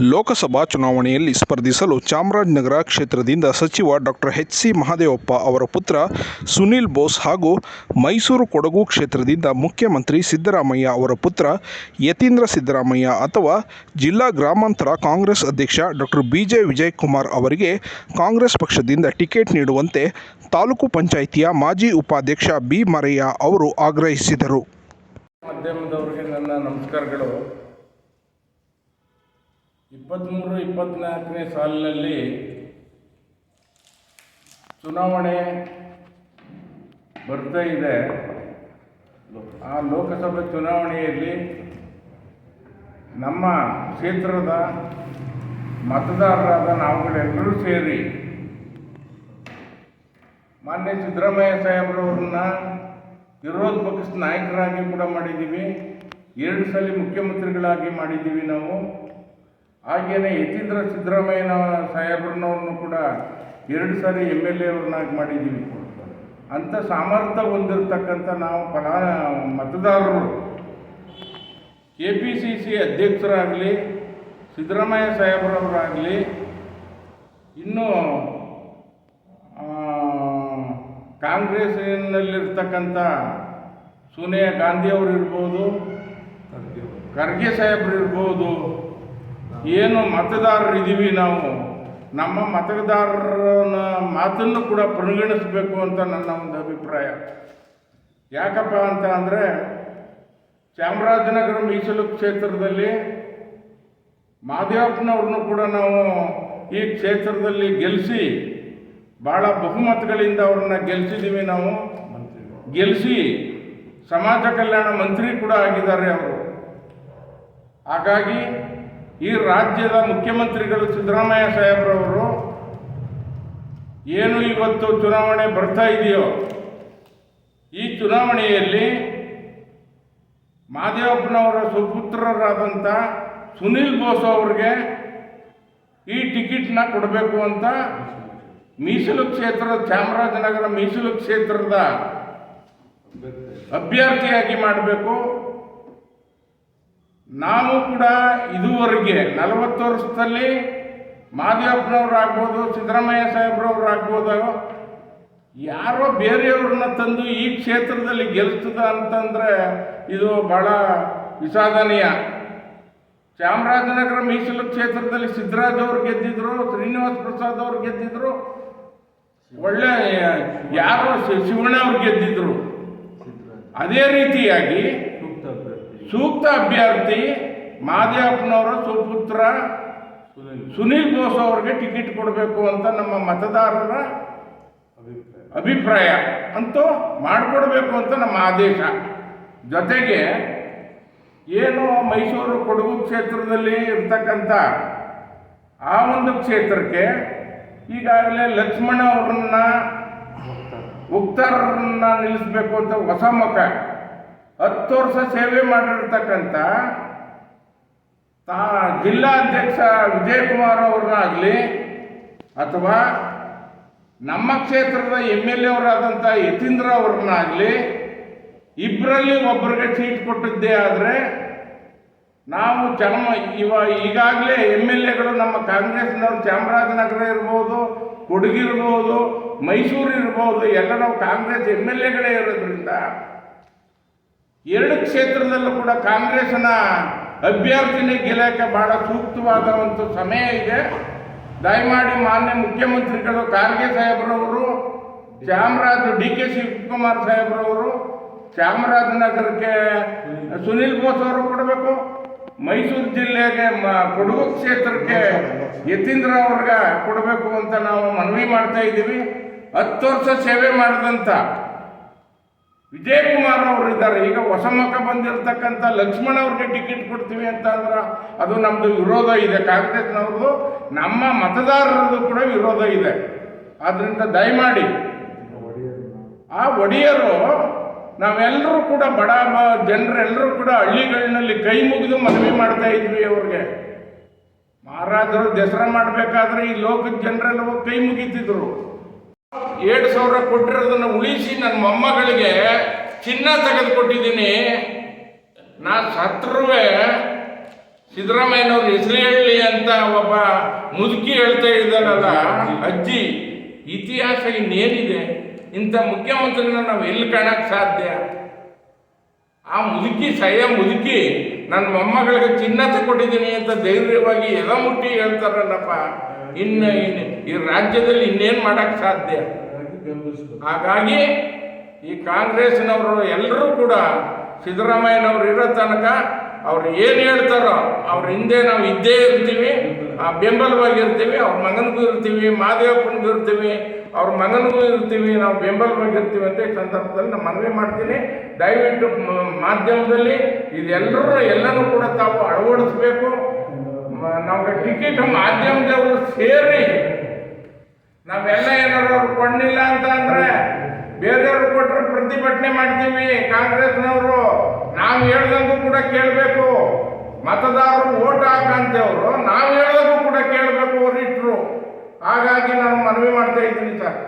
ಲೋಕಸಭಾ ಚುನಾವಣೆಯಲ್ಲಿ ಸ್ಪರ್ಧಿಸಲು ಚಾಮರಾಜನಗರ ಕ್ಷೇತ್ರದಿಂದ ಸಚಿವ ಡಾಕ್ಟರ್ ಎಚ್ ಸಿ ಮಹದೇವಪ್ಪ ಅವರ ಪುತ್ರ ಸುನೀಲ್ ಬೋಸ್ ಹಾಗೂ ಮೈಸೂರು ಕೊಡಗು ಕ್ಷೇತ್ರದಿಂದ ಮುಖ್ಯಮಂತ್ರಿ ಸಿದ್ದರಾಮಯ್ಯ ಅವರ ಪುತ್ರ ಯತೀಂದ್ರ ಸಿದ್ದರಾಮಯ್ಯ ಅಥವಾ ಜಿಲ್ಲಾ ಗ್ರಾಮಾಂತರ ಕಾಂಗ್ರೆಸ್ ಅಧ್ಯಕ್ಷ ಡಾಕ್ಟರ್ ಬಿ ಜೆ ವಿಜಯಕುಮಾರ್ ಅವರಿಗೆ ಕಾಂಗ್ರೆಸ್ ಪಕ್ಷದಿಂದ ಟಿಕೆಟ್ ನೀಡುವಂತೆ ತಾಲೂಕು ಪಂಚಾಯಿತಿಯ ಮಾಜಿ ಉಪಾಧ್ಯಕ್ಷ ಬಿ ಮರಯ್ಯ ಅವರು ಆಗ್ರಹಿಸಿದರು. ಮಾಧ್ಯಮದವರಿಗೆ ನನ್ನ ನಮಸ್ಕಾರಗಳು. ಇಪ್ಪತ್ತ್ಮೂರು ಇಪ್ಪತ್ತ್ನಾಲ್ಕನೇ ಸಾಲಿನಲ್ಲಿ ಚುನಾವಣೆ ಬರ್ತಾ ಇದೆ. ಆ ಲೋಕಸಭೆ ಚುನಾವಣೆಯಲ್ಲಿ ನಮ್ಮ ಕ್ಷೇತ್ರದ ಮತದಾರರಾದ ನಾವುಗಳೆಲ್ಲರೂ ಸೇರಿ ಮಾನ್ಯ ಸಿದ್ದರಾಮಯ್ಯ ಸಾಹೇಬ್ರವ್ರನ್ನ ವಿರೋಧ ಪಕ್ಷದ ನಾಯಕರಾಗಿ ಕೂಡ ಮಾಡಿದ್ದೀವಿ. ಎರಡು ಸಲ ಮುಖ್ಯಮಂತ್ರಿಗಳಾಗಿ ಮಾಡಿದ್ದೀವಿ ನಾವು. ಹಾಗೆಯೇ ಯತೀಂದ್ರ ಸಿದ್ದರಾಮಯ್ಯನ ಸಾಹೇಬ್ರನ್ನವ್ರನ್ನು ಕೂಡ ಎರಡು ಸಾರಿ ಎಂ ಎಲ್ ಎ ಅವ್ರನ್ನಾಗಿ ಮಾಡಿದ್ದೀವಿ ಅಂಥ ಸಾಮರ್ಥ್ಯ ಹೊಂದಿರತಕ್ಕಂಥ ನಾವು ಫಲಾ ಮತದಾರರು, ಕೆ ಪಿ ಸಿ ಸಿ ಅಧ್ಯಕ್ಷರಾಗಲಿ, ಸಿದ್ದರಾಮಯ್ಯ ಸಾಹೇಬ್ರವರಾಗಲಿ, ಇನ್ನೂ ಕಾಂಗ್ರೆಸ್ನಲ್ಲಿರ್ತಕ್ಕಂಥ ಸೋನಿಯಾ ಗಾಂಧಿ ಇರ್ಬೋದು, ಖರ್ಗೆ ಸಾಹೇಬ್ರು ಇರ್ಬೋದು ಏನು ಮತದಾರರು ಇದ್ದೀವಿ ನಾವು. ನಮ್ಮ ಮತದಾರರ ಮಾತನ್ನು ಕೂಡ ಪರಿಗಣಿಸಬೇಕು ಅಂತ ನನ್ನ ಒಂದು ಅಭಿಪ್ರಾಯ. ಯಾಕಪ್ಪ ಅಂತ ಅಂದರೆ, ಚಾಮರಾಜನಗರ ಮೀಸಲು ಕ್ಷೇತ್ರದಲ್ಲಿ ಮಾದೇವಪ್ಪನವ್ರನ್ನು ಕೂಡ ನಾವು ಈ ಕ್ಷೇತ್ರದಲ್ಲಿ ಗೆಲ್ಲಿಸಿ ಭಾಳ ಬಹುಮತಗಳಿಂದ ಅವ್ರನ್ನ ಗೆಲ್ಲಿಸಿದ್ದೀವಿ ನಾವು. ಗೆಲ್ಲಿಸಿ ಸಮಾಜ ಕಲ್ಯಾಣ ಮಂತ್ರಿ ಕೂಡ ಆಗಿದ್ದಾರೆ ಅವರು. ಹಾಗಾಗಿ ಈ ರಾಜ್ಯದ ಮುಖ್ಯಮಂತ್ರಿಗಳು ಸಿದ್ದರಾಮಯ್ಯ ಸಾಹೇಬ್ರವರು ಏನು ಇವತ್ತು ಚುನಾವಣೆ ಬರ್ತಾ ಇದೆಯೋ, ಈ ಚುನಾವಣೆಯಲ್ಲಿ ಮಾದೇವಪ್ಪನವರ ಸುಪುತ್ರರಾದಂಥ ಸುನಿಲ್ ಬೋಸ್ ಅವ್ರಿಗೆ ಈ ಟಿಕೆಟ್ನ ಕೊಡಬೇಕು ಅಂತ ಮೀಸಲು ಕ್ಷೇತ್ರದ ಚಾಮರಾಜನಗರ ಮೀಸಲು ಕ್ಷೇತ್ರದ ಅಭ್ಯರ್ಥಿಯಾಗಿ ಮಾಡಬೇಕು. ನಾವು ಕೂಡ ಇದುವರೆಗೆ ನಲವತ್ತು ವರ್ಷದಲ್ಲಿ ಮಾದೇವಪ್ಪನವ್ರು ಆಗ್ಬೋದು ಸಿದ್ದರಾಮಯ್ಯ ಸಾಹೇಬ್ರವ್ರು ಆಗ್ಬೋದು ಯಾರೋ ಬೇರೆಯವ್ರನ್ನ ತಂದು ಈ ಕ್ಷೇತ್ರದಲ್ಲಿ ಗೆಲ್ತದ ಅಂತಂದ್ರೆ ಇದು ಬಹಳ ವಿಷಾದನೀಯ. ಚಾಮರಾಜನಗರ ಮೀಸಲು ಕ್ಷೇತ್ರದಲ್ಲಿ ಸಿದ್ದರಾಜ್ ಅವರು ಗೆದ್ದಿದ್ರು ಶ್ರೀನಿವಾಸ್ ಪ್ರಸಾದ್ ಅವರು ಗೆದ್ದಿದ್ರು ಒಳ್ಳೆ ಯಾರೋ ಶಿವಣ್ಣ ಅವ್ರು ಗೆದ್ದಿದ್ರು. ಅದೇ ರೀತಿಯಾಗಿ ಸೂಕ್ತ ಅಭ್ಯರ್ಥಿ ಮಾದೇವಪ್ಪನವರ ಸುಪುತ್ರ ಸುನೀಲ್. ಬೋಸ್ ಅವ್ರಿಗೆ ಟಿಕೆಟ್ ಕೊಡಬೇಕು ಅಂತ ನಮ್ಮ ಮತದಾರರ ಅಭಿಪ್ರಾಯ. ಅಂತೂ ಮಾಡಿಕೊಡ್ಬೇಕು ಅಂತ ನಮ್ಮ ಆದೇಶ. ಜೊತೆಗೆ ಏನು ಮೈಸೂರು ಕೊಡಗು ಕ್ಷೇತ್ರದಲ್ಲಿ ಇರ್ತಕ್ಕಂಥ ಆ ಒಂದು ಕ್ಷೇತ್ರಕ್ಕೆ ಈಗಾಗಲೇ ಲಕ್ಷ್ಮಣ ಅವರನ್ನ ಮುಕ್ತಾರರನ್ನ ನಿಲ್ಲಿಸಬೇಕು ಅಂತ ಹೊಸ ಮುಖ. ಹತ್ತು ವರ್ಷ ಸೇವೆ ಮಾಡಿರ್ತಕ್ಕಂಥ ತಾ ಜಿಲ್ಲಾಧ್ಯಕ್ಷ ವಿಜಯಕುಮಾರ್ ಅವ್ರನ್ನಾಗಲಿ ಅಥವಾ ನಮ್ಮ ಕ್ಷೇತ್ರದ ಎಂ ಎಲ್ ಎ ಅವರಾದಂಥ ಯತೀಂದ್ರ ಅವ್ರನ್ನಾಗಲಿ ಇಬ್ಬರಲ್ಲಿ ಒಬ್ಬರಿಗೆ ಸೀಟ್ ಕೊಟ್ಟಿದ್ದೇ ಆದರೆ ನಾವು ಚಾಮ ಇವ ಈಗಾಗಲೇ ಎಂ ಎಲ್ ಎಗಳು ನಮ್ಮ ಕಾಂಗ್ರೆಸ್ನವರು ಚಾಮರಾಜನಗರ ಇರ್ಬೋದು, ಕೊಡಗಿರ್ಬೋದು, ಮೈಸೂರು ಇರ್ಬೋದು, ಎಲ್ಲ ನಾವು ಕಾಂಗ್ರೆಸ್ ಎಂ ಎಲ್ ಎಗಳೇ ಇರೋದ್ರಿಂದ ಎರಡು ಕ್ಷೇತ್ರದಲ್ಲೂ ಕೂಡ ಕಾಂಗ್ರೆಸ್ನ ಅಭ್ಯರ್ಥಿನೇ ಗೆಲ್ಲಕ್ಕೆ ಬಹಳ ಸೂಕ್ತವಾದ ಒಂದು ಸಮಯ ಇದೆ. ದಯಮಾಡಿ ಮಾನ್ಯ ಮುಖ್ಯಮಂತ್ರಿಗಳು ಖಾರ್ಗೆ ಸಾಹೇಬ್ರವರು, ಚಾಮರಾಜ ಡಿ ಕೆ ಶಿವಕುಮಾರ್ ಸಾಹೇಬ್ರವರು, ಚಾಮರಾಜನಗರಕ್ಕೆ ಸುನಿಲ್ ಬೋಸ್ ಅವರು ಕೊಡಬೇಕು. ಮೈಸೂರು ಜಿಲ್ಲೆಗೆ ಕೊಡಗು ಕ್ಷೇತ್ರಕ್ಕೆ ಯತೀಂದ್ರ ಅವ್ರಿಗೆ ಕೊಡಬೇಕು ಅಂತ ನಾವು ಮನವಿ ಮಾಡ್ತಾ ಇದ್ದೀವಿ. ಹತ್ತು ವರ್ಷ ಸೇವೆ ಮಾಡಿದಂಥ ವಿಜಯಕುಮಾರ್ ಅವರು ಇದ್ದಾರೆ. ಈಗ ಹೊಸ ಮುಖ ಬಂದಿರತಕ್ಕಂಥ ಲಕ್ಷ್ಮಣ ಅವ್ರಿಗೆ ಟಿಕೆಟ್ ಕೊಡ್ತೀವಿ ಅಂತ ಅಂದ್ರೆ ಅದು ನಮ್ಮದು ವಿರೋಧ ಇದೆ. ಕಾಂಗ್ರೆಸ್ನವ್ರದ್ದು ನಮ್ಮ ಮತದಾರರದ್ದು ಕೂಡ ವಿರೋಧ ಇದೆ. ಆದ್ದರಿಂದ ದಯಮಾಡಿ ಆ ಒಡೆಯರು ನಾವೆಲ್ಲರೂ ಕೂಡ ಬಡ ಜನರೆಲ್ಲರೂ ಕೂಡ ಹಳ್ಳಿಗಳಲ್ಲಿ ಕೈ ಮುಗಿದು ಮನವಿ ಮಾಡ್ತಾ ಇದ್ವಿ ಅವ್ರಿಗೆ. ಮಹಾರಾಜರು ದಸರಾ ಮಾಡಬೇಕಾದ್ರೆ ಈ ಲೋಕದ ಜನರೆಲ್ಲ ಕೈ ಮುಗಿತಿದ್ರು. ಏಳು ಸಾವಿರ ಕೊಟ್ಟಿರೋದನ್ನು ಉಳಿಸಿ ನನ್ನ ಮೊಮ್ಮಗಳಿಗೆ ಚಿನ್ನ ತೆಗೆದುಕೊಟ್ಟಿದ್ದೀನಿ. ನಾ ಸತ್ರುವೆ ಸಿದ್ದರಾಮಯ್ಯನವ್ರು ಹೆಸರು ಹೇಳಿ ಅಂತ ಒಬ್ಬ ಮುದುಕಿ ಹೇಳ್ತಾ ಇದ್ದಾರಲ್ಲ ಅಜ್ಜಿ, ಇತಿಹಾಸ ಇನ್ನೇನಿದೆ? ಇಂಥ ಮುಖ್ಯಮಂತ್ರಿನ ನಾವು ಎಲ್ಲಿ ಕಾಣಕ್ಕೆ ಸಾಧ್ಯ? ಆ ಮುದುಕಿ ಸಯ ಮುದುಕಿ ನನ್ನ ಮೊಮ್ಮಗಳಿಗೆ ಚಿನ್ನ ತಗೊಟ್ಟಿದ್ದೀನಿ ಅಂತ ಧೈರ್ಯವಾಗಿ ಎದ ಮುಟ್ಟಿ ಹೇಳ್ತಾರಲ್ಲಪ್ಪ. ಇನ್ನು ಇನ್ನು ಈ ರಾಜ್ಯದಲ್ಲಿ ಇನ್ನೇನು ಮಾಡಕ್ಕೆ ಸಾಧ್ಯ? ಹಾಗಾಗಿ ಈ ಕಾಂಗ್ರೆಸ್ನವರು ಎಲ್ಲರೂ ಕೂಡ ಸಿದ್ದರಾಮಯ್ಯನವ್ರು ಇರೋ ತನಕ ಅವ್ರು ಏನು ಹೇಳ್ತಾರೋ ಅವ್ರ ಹಿಂದೆ ನಾವು ಇದ್ದೇ ಇರ್ತೀವಿ. ಆ ಬೆಂಬಲವಾಗಿರ್ತೀವಿ, ಅವ್ರ ಮಗನಿಗೂ ಇರ್ತೀವಿ, ಮಾದೇವಪ್ಪನಿಗೂ ಇರ್ತೀವಿ. ಅವ್ರ ಮಗನಿಗೂ ಇರ್ತೀವಿ, ನಾವು ಬೆಂಬಲವಾಗಿರ್ತೀವಿ ಅಂತ ಈ ಸಂದರ್ಭದಲ್ಲಿ ನಾನು ಮನವಿ ಮಾಡ್ತೀನಿ. ದಯವಿಟ್ಟು ಮಾಧ್ಯಮದಲ್ಲಿ ಇದೆಲ್ಲರೂ ಎಲ್ಲನೂ ಕೂಡ ತಾವು ಅಳವಡಿಸ್ಬೇಕು. ನಮ್ಗೆ ಟಿಕೆಟ್ ಮಾಧ್ಯಮದವರು ಸೇರಿ, ನಾವೆಲ್ಲ ಏನಾದ್ರು ಅವ್ರು ಕೊಂಡಿಲ್ಲ ಅಂತ ಅಂದ್ರೆ ಬೇರೆಯವ್ರು ಕೊಟ್ಟರು ಪ್ರತಿಭಟನೆ ಮಾಡ್ತೀವಿ, ಕಾಂಗ್ರೆಸ್ನವರು. ನಾವು ಹೇಳ್ದಂಗೂ ಕೂಡ ಕೇಳಬೇಕು. ಮತದಾರರು ಓಟ್ ಹಾಕಂತೇವ್ರು, ನಾವು ಹೇಳ್ದಂಗೂ ಕೂಡ ಕೇಳಬೇಕು ವರಿಷ್ಠರು ಹಾಗಾಗಿ ನಾನು ಮನವಿ ಮಾಡ್ತಾ ಇದ್ದೀನಿ ಸರ್.